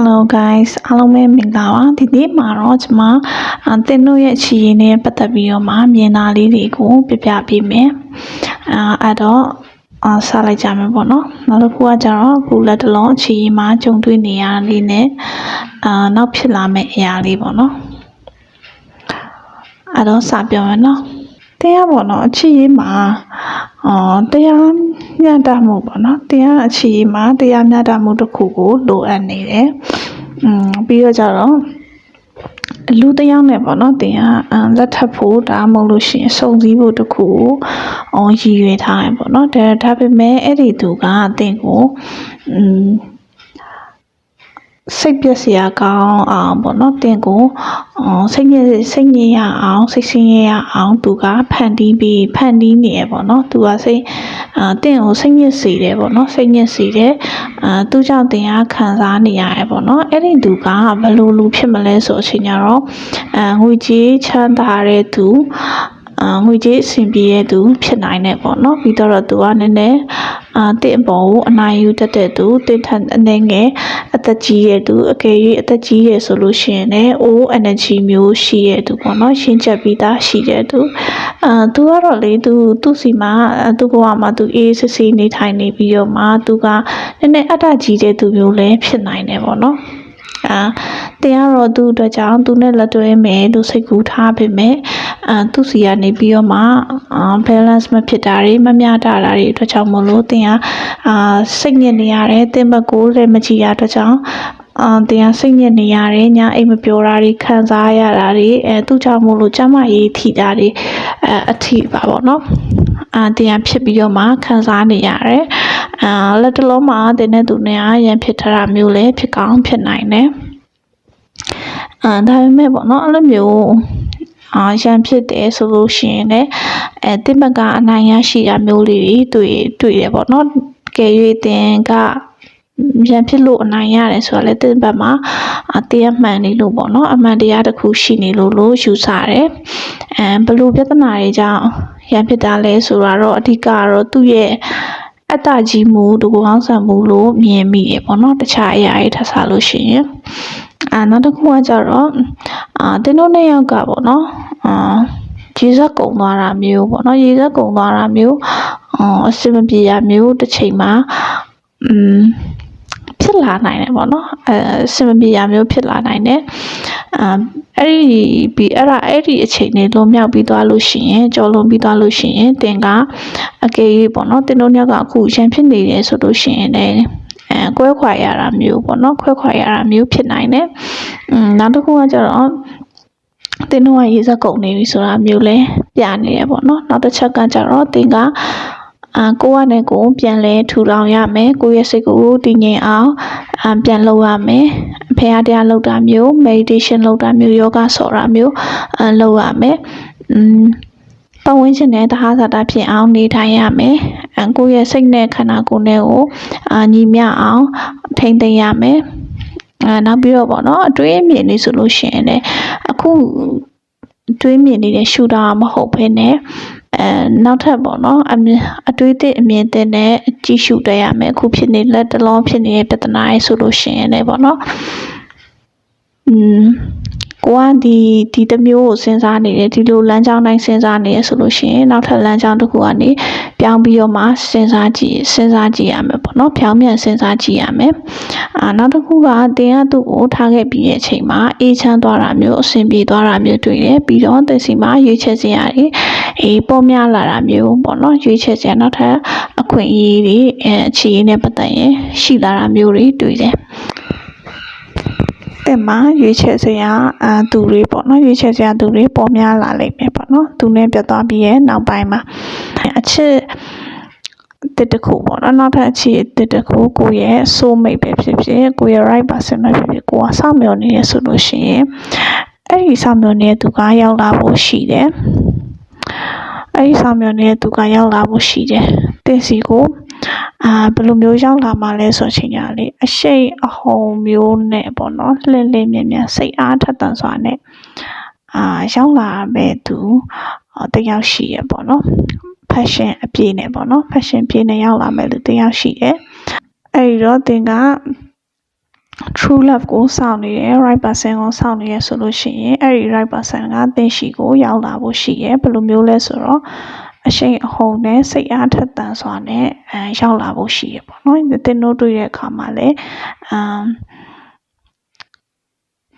Hello guys အားလုံးပဲမင်္ဂလာပါဒီနေ့မှာတော့ကျွန်မအတင်တို့ရဲ့ချီရင်နဲ့ပတ်သက်ပြီးတော့မှမြင်တာလေးတွေကိုပြပြပေးမယ်အာအဲ့တော့အာဆက်လိုက်ကြမယ်ပေါ့နော်နောက်တစ်ခုကကျတော့အခုလက်တလုံးချီရင်မှာဂျုံတွေ့နေရလေးနဲ့အာနောက်ဖြစ်လာမယ့်အရာလေးပေါ့နော်အဲ့တော့စပြောမယ်နော်တရားပေါ့နော်အချီရင်မှာ အော်တရားမျှတမှုပေါ့နော်တရားအချီရင်မှာတရားမျှတမှုတစ်ခုကိုလိုအပ်နေတယ်อืมပြီးတော့ကြတော့လူတစ်ယောက်နဲ့ပေါ့နော်တင်ကအာလက်ထပ်ဖို့ဒါမှမဟုတ်လို့ရှိရင်စုံစည်းဖို့တစ်ခုကိုအော်ရည်ရွယ်ထားရင်ပေါ့နော်ဒါဒါပေမဲ့အဲ့ဒီသူကအတင်ကိုอืม စိတ်ပြည့်စရာကောင်းအောင်ပေါ့နော်တင်ကိုအော်စိတ်ညစ်စိတ်ညစ်ရအောင်စိတ်ဆင်းရဲရအောင်သူကဖန်တီးပြီးဖန်တီးနေရပေါ့နော်သူကစိတ်အာတင်ကိုစိတ်ညစ်စေတယ်ပေါ့နော်စိတ်ညစ်စေတယ်အာသူကြောင့်တင်ကခံစားနေရတယ်ပေါ့နော်အဲ့ဒီသူကဘယ်လိုလူဖြစ်မလဲဆိုအချိန်ကျတော့အာငွေကြေးချမ်းသာတဲ့သူအာငွေကြေးအဆင်ပြေတဲ့သူဖြစ်နိုင်တယ်ပေါ့နော်ပြီးတော့သူကနည်းနည်းအာတင့်အပေါ်ကိုအနိုင်ယူတတ်တဲ့သူတင့်ထန်အနေငယ်အ သက်ကြီးတဲ့သူအကယ်၍အသက်ကြီးရဆိုလို့ရှိရင်လည်း O energy မျိုးရှိတဲ့သူပေါ့နော်ရှင်းချက်ပြီးသားရှိတဲ့သူအာသူကတော့လေသူသူ့စီမှာသူ့ဘဝမှာသူအေးစစ်စစ်နေထိုင်နေပြီးတော့မှသူကနည်းနည်းအတ္တကြီးတဲ့သူမျိုးလည်းဖြစ်နိုင်တယ်ပေါ့နော်အာတင်ကတော့သူ့အတွက်ကြောင့်သူနဲ့လက်တွဲမယ်လို့စိတ်ကူးထားပေမဲ့ အာသူ့စီကနေပြီးတော့မှအာ balance မဖြစ်တာတွေမမျှတတာတွေအတွက်ကြောင့်မလို့တင်ကအာစိတ်ညစ်နေရတယ်တင်ဘက်ကိုလည်းမကြည့်ရအတွက်ကြောင့်အာတင်ကစိတ်ညစ်နေရတယ်ညအိမ်မပြောတာတွေခံစားရတာတွေအဲသူ့ကြောင့်မို့လို့ကျမရေးထိတာတွေအဲအထိပါပေါ့နော်အာတင်ကဖြစ်ပြီးတော့မှခံစားနေရတယ်အာလက်တလုံးမှာတင်တဲ့သူနဲ့ရန်ဖြစ်ထတာမျိုးလည်းဖြစ်ကောင်းဖြစ်နိုင်တယ်အာဒါပေမဲ့ပေါ့နော်အဲ့လိုမျိုး အာရန်ဖြစ်တယ်ဆိုလို့ရှိရင်လည်းအဲတင်ဘက်ကအနိုင်ရရှိတာမျိုးလေးတွေတွေ့တွေ့ရပေါ့နော်ကယ်၍တင်ကရန်ဖြစ်လို့အနိုင်ရတယ်ဆိုတော့လေတင်ဘက်မှာအတရားမှန်နေလို့ပေါ့နော်အမှန်တရားတစ်ခုရှိနေလို့လို့ယူဆတယ်အဲဘလို့ပြဿနာတွေကြောင့်ရန်ဖြစ်တာလဲဆိုတော့အဓိကကတော့သူ့ရဲ့အတ္တကြီးမှုတကူကောင်းဆန်မှုလို့မြင်မိတယ်ပေါ့နော်တခြားအရာတွေထပ်ဆလို့ရှိရင် အာနောက်တစ်ခုကကြတော့အာတင်းတို့နှစ်ယောက်ကပေါ့နော်အာရေစက်ကုံသွားတာမျိုးပေါ့နော်ရေစက်ကုံသွားတာမျိုးအာအဆင်မပြေရမျိုးတစ်ချိန်မှာอืมဖြစ်လာနိုင်တယ်ပေါ့နော်အဲအဆင်မပြေရမျိုးဖြစ်လာနိုင်တယ်အာအဲ့ဒီပြီးအဲ့ဒါအဲ့ဒီအချိန်လေးလွန်မြောက်ပြီးသွားလို့ရှိရင်ကြော်လွန်ပြီးသွားလို့ရှိရင်တင်ကအကယ်၍ပေါ့နော်တင်တို့ညကအခုရန်ဖြစ်နေတယ်ဆိုလို့ရှိရင်လည်း အဲကွဲခွာရတာမျိုးပေါ့နော်ခွဲခွာရတာမျိုးဖြစ်နိုင်တယ်။음နောက်တစ်ခုကကျတော့တင်းတို့ကရေစက်ကုန်နေပြီဆိုတာမျိုးလဲပြနေရပေါ့နော်နောက်တစ်ချက်ကကျတော့တင်းကအာကိုကနဲ့ကိုပြန်လဲထူထောင်ရမယ်ကိုရဲ့စိတ်ကိုတည်ငြိမ်အောင်အပြန်လုပ်ရမယ်အဖေအားတရားလုပ်တာမျိုး meditation လုပ်တာမျိုး yoga ဆိုတာမျိုးအလုပ်ရမယ်음ပတ်ဝန်းကျင်နဲ့တဟဆတာဖြစ်အောင်နေထိုင်ရမယ် အကိုရဲ့စိတ်နဲ့ခန္ဓာကိုယ်နဲ့ကိုအာညီမျှအောင်ထိမ့်သိမ်းရမယ်အဲနောက်ပြီးတော့ပေါ့နော်အတွေးအမြင်လေးဆိုလို့ရှိရင်လည်းအခုတွေးမြင်နေတဲ့ရှူတာမဟုတ်ဘဲနဲ့အဲနောက်ထပ်ပေါ့နော်အမြင်အတွေးသစ်အမြင်သစ်နဲ့ကြည့်ရှုတတ်ရမယ်အခုဖြစ်နေလက်တလုံးဖြစ်နေတဲ့ပြဿနာရေးဆိုလို့ရှိရင်လည်းပေါ့နော်อืม ကိုကဒီဒီတစ်မျိုးကိုစဉ်းစားနေတယ်ဒီလိုလမ်းကြောင်းတိုင်းစဉ်းစားနေရဆိုလို့ရှိရင်နောက်ထပ်လမ်းကြောင်းတစ်ခုကနေပြောင်းပြီးတော့မှစဉ်းစားကြည့်စဉ်းစားကြည့်ရမယ်ပေါ့နော်ဖြောင်းပြန်စဉ်းစားကြည့်ရမယ်အာနောက်တစ်ခုကတင်ကသူ့ကိုထားခဲ့ပြီးတဲ့အချိန်မှာအေးချမ်းသွားတာမျိုးအဆင်ပြေသွားတာမျိုးတွေ့တယ်ပြီးတော့တင်စီမှာရွေးချယ်စရာတွေအေးပေါ်များလာတာမျိုးပေါ့နော်ရွေးချယ်စရာနောက်ထပ်အခွင့်အရေးတွေအဲအခြေအနေနဲ့ပတ်သက်ရင်ရှိလာတာမျိုးတွေတွေ့တယ် တဲ့မှာရွေးချယ်စရာအာသူတွေပေါ့နော်ရွေးချယ်စရာသူတွေပေါ်များလာလိမ့်မယ်ပေါ့နော်သူနဲ့ပြတ်သွားပြီးရဲ့နောက်ပိုင်းမှာအချစ်တစ်တခုပေါ့နော်နောက်ထပ်အချစ်တစ်တခုကိုရဲ့ soul mate ပဲဖြစ်ဖြစ်ကိုရဲ့ right person ပဲဖြစ်ဖြစ်ကိုကစောင့်မျှော်နေရဆိုလို့ရှိရင်အဲ့ဒီစောင့်မျှော်နေတဲ့သူကရောက်လာဖို့ရှိတယ်အဲ့ဒီဆောင်မြော်နေတဲ့သူကရောက်လာဖို့ရှိတယ်တင်စီကို အာဘယ်လိုမျိုးရောက်လာမှလဲဆိုချိန်ကြလေအရှိတ်အဟုန်မျိုးနဲ့ပေါ့နော်လှည့်လှည့်မြင်မြင်စိတ်အားထက်သန်စွာနဲ့အာရောက်လာမဲ့သူတယောက်ရှိရပေါ့နော် fashion အပြည့်နဲ့ပေါ့နော် fashion ပြည့်နဲ့ရောက်လာမဲ့လူတယောက်ရှိတယ်အဲ့ဒီတော့တင်က true love ကိုစောင့်နေတယ် right person ကိုစောင့်နေရဆိုလို့ရှိရင်အဲ့ဒီ right person ကသင်ရှိကိုရောက်လာဖို့ရှိရဘယ်လိုမျိုးလဲဆိုတော့ အရှိန်အဟုန်နဲ့စိတ်အားထက်သန်စွာနဲ့အဲရောက်လာဖို့ရှိရပေါ့နော်သင်တို့တွေ့တဲ့အခါမှာလည်းအမ်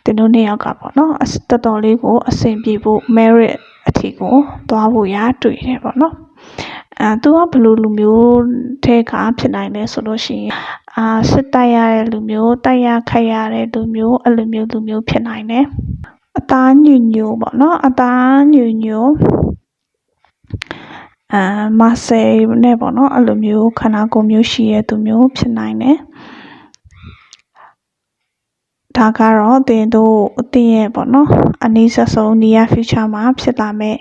တင်တို့နှစ်ယောက်ကပေါ့နော်အစတော်တော်လေးကိုအဆင်ပြေဖို့ merit အထီကိုသွားဖို့ရတွေ့တယ်ပေါ့နော်အဲသူကဘယ်လိုလူမျိုးထဲကဖြစ်နိုင်လဲဆိုလို့ရှိရင်အာစစ်တိုက်ရတဲ့လူမျိုးတိုက်ရခိုက်ရတဲ့လူမျိုးအဲ့လိုမျိုးလူမျိုးဖြစ်နိုင်တယ်အသားညူညူပေါ့နော်အသားညူညူ အာမဆယ်နဲ့ပေါ့နော်အဲ့လိုမျိုးခန္ဓာကိုယ်မျိုးရှိရဲ့သူမျိုးဖြစ်နိုင်တယ်ဒါကတော့အတင်တို့အတင်ရဲ့ပေါ့နော်အနည်းဆက်ဆုံး near future မှာဖြစ်လာမဲ့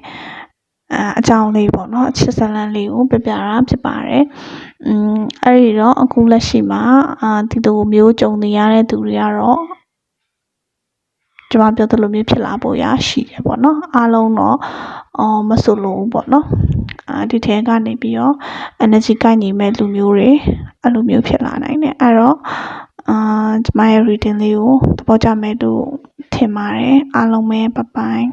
အအကြောင်းလေးပေါ့နော်အချစ်ဇလန်လေးကိုပြပြတာဖြစ်ပါတယ်။อืมအဲ့ဒီတော့အခုလက်ရှိမှာအာဒီလိုမျိုးကြုံနေရတဲ့သူတွေကတော့ ကျွန်မပြောသလိုမျိုးဖြစ်လာဖို့ရရှိတယ်ပေါ့နော်အားလုံးတော့အော်မဆိုလို့ပေါ့နော်အာဒီထဲကနေပြီးတော့ energy ကိုက်ညီမဲ့လူမျိုးတွေအဲ့လိုမျိုးဖြစ်လာနိုင်တယ်အဲ့တော့အာကျွန်မရဲ့ reading လေးကိုသဘောကျမယ်လို့ထင်ပါတယ်အားလုံးပဲဘိုင်ဘိုင်